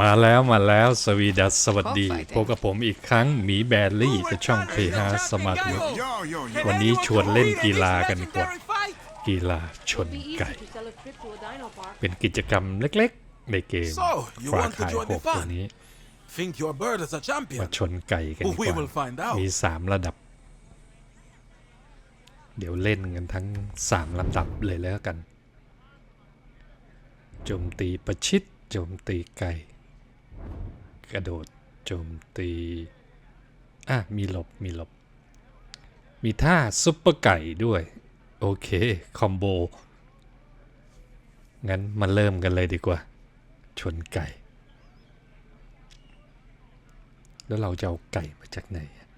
มาแล้วมาแล้วสวีดัสสวัสดีพบกับผมอีกครั้งหมีแบรลี่กับช่องเพฮาสมาร์ทเว็บ Yo, yo, yo. วันนี้ชวนเล่นกีฬากันดีกว่า กีฬาชน Be easy ไก่ to sell a trip to a dino park. เป็นกิจกรรมเล็กๆ ในเกม So, you ฟรา want to คาย join ห the กตัว fun? นี้ Think your bird is a มา champion? ชนไก่กันดีก We ว่า will find out. มีสามระดับ เดี๋ยวเล่นกันทั้งสามลำดับเลยแล้วกันโจมตีประชิดโจมตีไก่ กระโดดโจมตี อะ มีหลบ มีหลบ มีท่าซุปเปอร์ไก่ด้วย โอเค คอมโบ งั้นมาเริ่มกันเลยดีกว่า ชนไก่ แล้วเราจะเอาไก่มาจากไหนอะ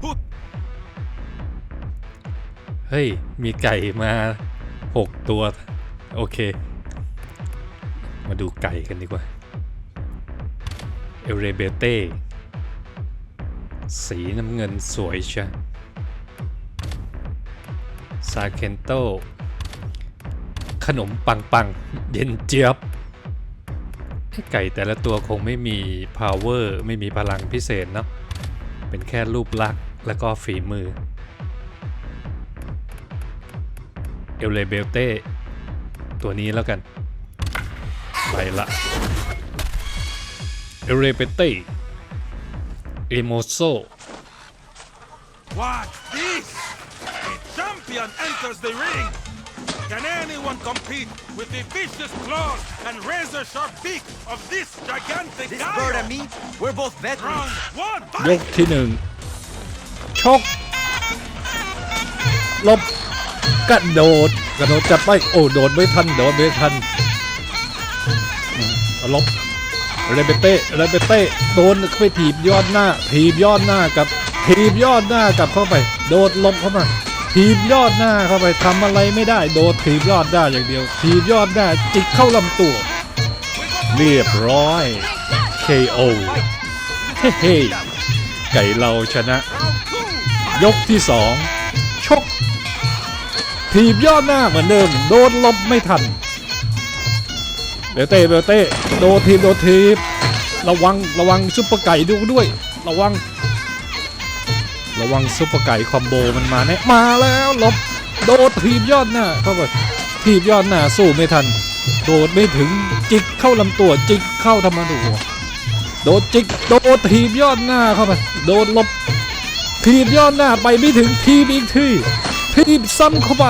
Put เฮ้ย มีไก่มาหกตัว โอเค มาดูไก่กันดีกว่า เอเรเบเต้ สีน้ำเงินสวยใช่ซาเคนโต ขนมปังปังเย็นเจี๊ยบไอ้ไก่แต่ละตัวคงไม่มี power ไม่มีพลังพิเศษเนาะ เป็นแค่รูปลักษณ์แล้วก็ฝีมือ เอลเลเบลเต้ ตัวนี้แล้วกัน ไปละเอลเลเบเต้เอโมโซ what this? A champion enters the ring. Can anyone compete with the vicious claws and razor sharp beak of this gigantic This bird and guy? me, we're both Round veterans. one, ย fight! กที่หนึ่งชกลบกระโดดกระโดดจัดไปโอ้โดดไม่ทันโดดไม่ทันอืมเอา ลบเรเบเต้เรเบเต้โดนเข้าไปถีบยอดหน้า ถีบยอดหน้ากับถีบยอดหน้ากลับเข้าไป โดดลบเข้ามาถีบยอดหน้าเข้าไปทำอะไรไม่ได้ โดดถีบยอดหน้าอย่างเดียว ถีบยอดหน้าจิกเข้าลำตัว เรียบร้อย KO เฮ้เฮ้ไก่เราชนะ ยกที่สองชกถีบยอดหน้าเหมือนเดิม โดนลบไม่ทัน เบลเต้เบลเต้โดนทีบโดนทีบระวังระวังซุปเปอร์ไก่ดูด้วย ระวัง ระวังซุปเปอร์ไก่คอมโบมันมาแน่มาแล้วลบโดดทีบยอดหน้าเข้าไปทีบยอดหน้าสู้ไม่ทัน โดดไม่ถึงจิกเข้าลำตัวจิกเข้าทำมดูโดดจิกโดดทีบยอดหน้าเข้าไปโดดลบทีบยอดหน้าไปไม่ถึงทีบอีกทีทีบซ้ำเข้าไป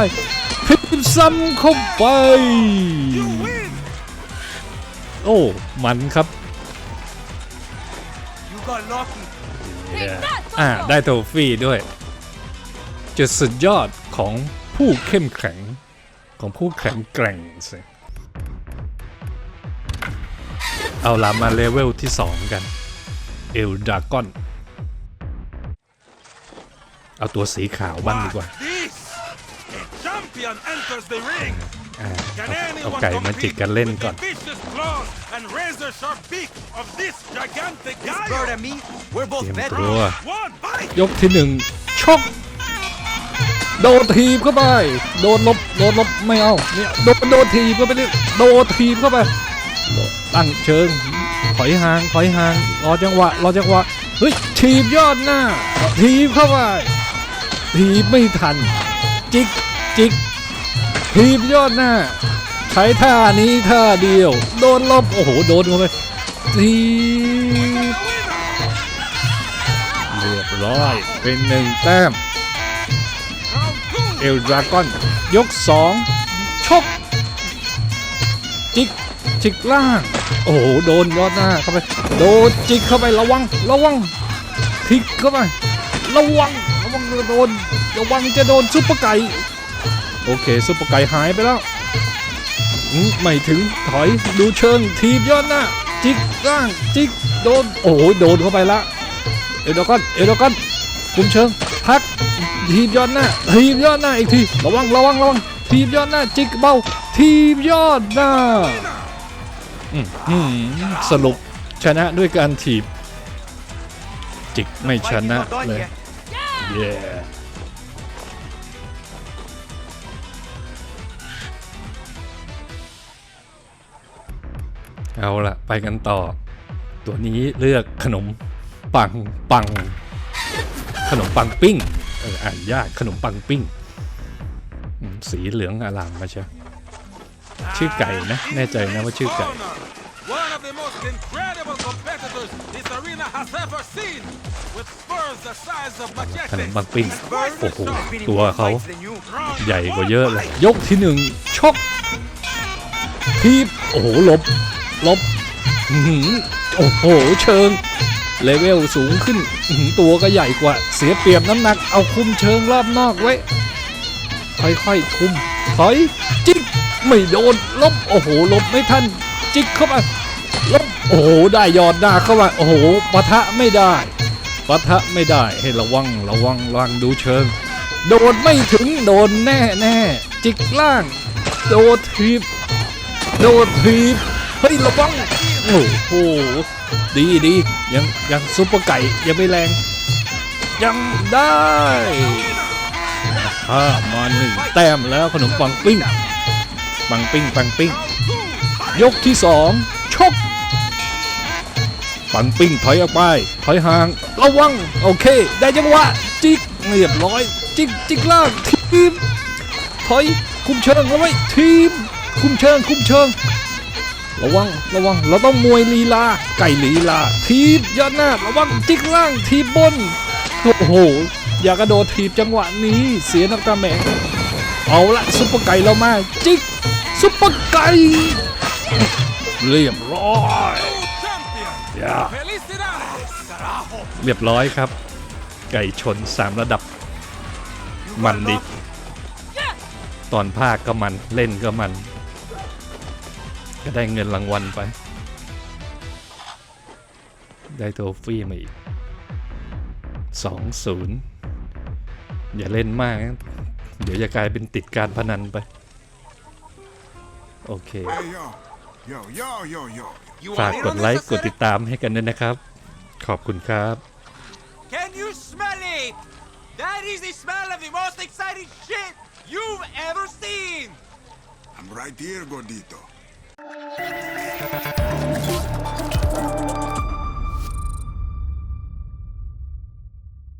ทีบซ้ำเข้าไป โอ้มันครับ You got lucky. อ่าได้โทฟี่ด้วยจุดสุดยอดของผู้เข้มแข็งของผู้แข็งแกร่งสิเอาละมาเลเวลที่ 2 กัน เอลดากอน เอาตัวสีขาวบ้างดีกว่า What this? A champion enters the ring. อ่า Can เอา anyone ไก่มาจิก compete กันเล่น with ก่อน the vicious claws and razor sharp beak of this gigantic This bird guy? and me, we're both Tiempo. veterans. Round one, fight! ยกที่หนึ่งชกโดนทีบเข้าไป โดนลบ โดนลบไม่เอา เนี่ยโดนโดนทีบเข้าไปเนี่ยโดนทีบเข้าไป ตั้งเชิง ถอยห่าง ถอยห่าง รอจังหวะ รอจังหวะ เฮ้ย ทีบยอดหน้า ทีบเข้าไป ทีบไม่ทัน จิก จิก ทีบยอดหน้าใช้ท่านี้ท่าเดียว โดนลบโอ้โหโดนเข้าไปทีเรียบร้อยเป็นหนึ่งแต้มเอลดราก้อนยกสองชกจิกจิกล่าง โอ้โห โดนยอดหน้าเข้าไป โดนจิกเข้าไประวัง ระวังทิกเข้าไประวัง ระวังโดนระวังจะโดนซุปเปอร์ไก่ โอเคซุปเปอร์ไก่หายไปแล้วไม่ถึงถอยดูเชิงทีบยอดหน้า จิกล่างจิกโดน โอ้โหโดนเข้าไปละเอลดากอนเอลดากอนคุมเชิงพักทีบยอดหน้าทีบยอดหน้าอีกทีระวังระวังระวังทีบยอดหน้าจิกเบาทีบยอดหน้าสรุปชนะด้วยการถีบ จิกไม่ชนะเลย yet. เย้เอาละไปกันต่อ ตัวนี้เลือกขนมปังปัง ขนมปังปิ้งเอออ่านยากขนมปังปิ้งอืมสีเหลืองอลามมาเชียวชื่อไก่นะ แน่ใจนะว่าชื่อไก่ One of the most incredible competitors this arena has ever seen, with spurs the size of ขนม machetes. ปังปิ้งโอ้โห Been in ตัว more เขา fights than you. ใหญ่กว่าเยอะเลยยกที่หนึ่งชกทีบโอ้โหหลบห ลบโอ้โห เชิง เลเวลสูงขึ้น ตัวก็ใหญ่กว่า เสียเปรียบน้ำหนัก เอาคุมเชิงรอบนอกไว้ ค่อยๆคุมถอย จิก ไม่โดน ลบ โอ้โหหลบไม่ทัน จิกเข้ามา ลบ โอ้โห ได้ยอดหน้าเข้ามา โอ้โห ปะทะไม่ได้ ปะทะไม่ได้ ให้ระวัง ระวัง ระวังดูเชิง โดนไม่ถึง โดนแน่แน่จิกล่าง โดนทีบ โดนทีบ เฮ้ยระวังโอ้โหดีดียังยังซุปเปอร์ไก่ยังไม่แรง ยังได้อ่ามาหนึ่งแต้มแล้วขนมปังปิ้ง ปังปิ้งปังปิ้ง ยกที่สองชกปังปิ้งถอยออกไป ถอยห่าง ระวัง โอเค ได้จังหวะ จิกเรียบร้อย จิกจิกล่างทีม ถอย คุมเชิงเอาไว้ทีม คุมเชิง คุมเชิง ระวังระวังเราต้องมวยลีลา ไก่ลีลา ทีบยอดหน้าระวังจิกล่างทีบบนโอ้โห อย่ากระโดดทีบจังหวะนี้เสียนักตาแหมงเอาละซุปเปอร์ไก่เรามาจิกซุปเปอร์ไก่เรียบร้อย Champion! อย่า Felicidades! Carajo! เรียบร้อยครับ ไก่ชนสามระดับ มันดิตอนภาคก็มันเล่นก็มัน ก็ได้เงินรางวัลไป ได้โทฟี่มาอีกสองศูนย์อย่าเล่นมากนะเดี๋ยวจะกลายเป็นติดการพนันไป โอเค Hey yo, yo, yo, yo, yo. You ฝาก want in ก on ด this, ไลค์ กด Asera? ติดตามให้กันด้วยนะครับ ขอบคุณครับ Can you smell it? That is the smell of the most exciting shit you've ever seen! I'm right here, gordito.